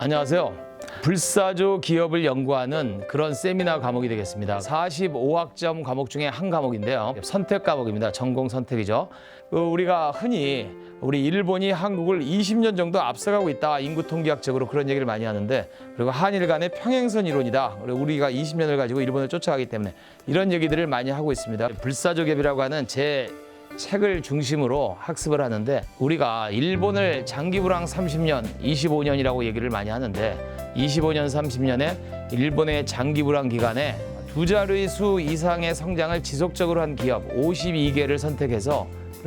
안녕하세요. 불사조 기업을 연구하는 그런 세미나 과목이 되겠습니다. 45학점 과목 중에 한 과목인데요. 선택 과목입니다. 전공 선택이죠. 그 우리가 흔히 우리 일본이 한국을 20년 정도 앞서가고 있다. 인구 통계학적으로 그런 얘기를 많이 하는데 그리고 한일 간의 평행선 이론이다. 그리고 우리가 20년을 가지고 일본을 쫓아가기 때문에 이런 얘기들을 많이 하고 있습니다. 불사조 기업이라고 하는 제 책을 중심으로 학습을 하는데 우리가 일본을 장기불황 30년, 25년이라고 얘기를 많이 하는데 25년, 30년에 일본의 장기불황 기간에 두 자릿 수 이상의 성장을 지속적으로 한 기업 52개를 선택해서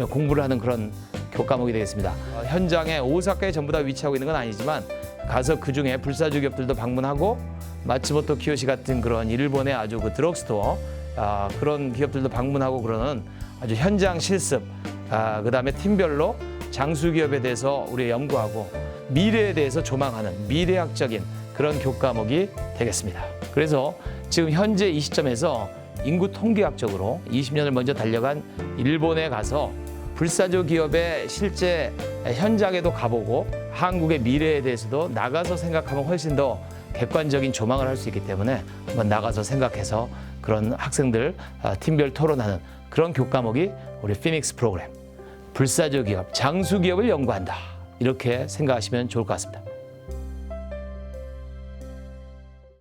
공부를 하는 그런 교과목이 되겠습니다. 어, 현장에 오사카에 전부 다 위치하고 있는 건 아니지만 가서 그 중에 불사조 기업들도 방문하고 마츠모토 키요시 같은 그런 일본의 아주 그 드럭스토어 아, 그런 기업들도 방문하고 그러는 아주 현장 실습, 아, 그 다음에 팀별로 장수 기업에 대해서 우리 연구하고 미래에 대해서 조망하는 미래학적인 그런 교과목이 되겠습니다. 그래서 지금 현재 이 시점에서 인구 통계학적으로 20년을 먼저 달려간 일본에 가서 불사조 기업의 실제 현장에도 가보고 한국의 미래에 대해서도 나가서 생각하면 훨씬 더 객관적인 조망을 할 수 있기 때문에 한번 나가서 생각해서 그런 학생들 아, 팀별 토론하는 그런 교과목이 우리 피닉스 프로그램 불사조 기업, 장수 기업을 연구한다. 이렇게 생각하시면 좋을 것 같습니다.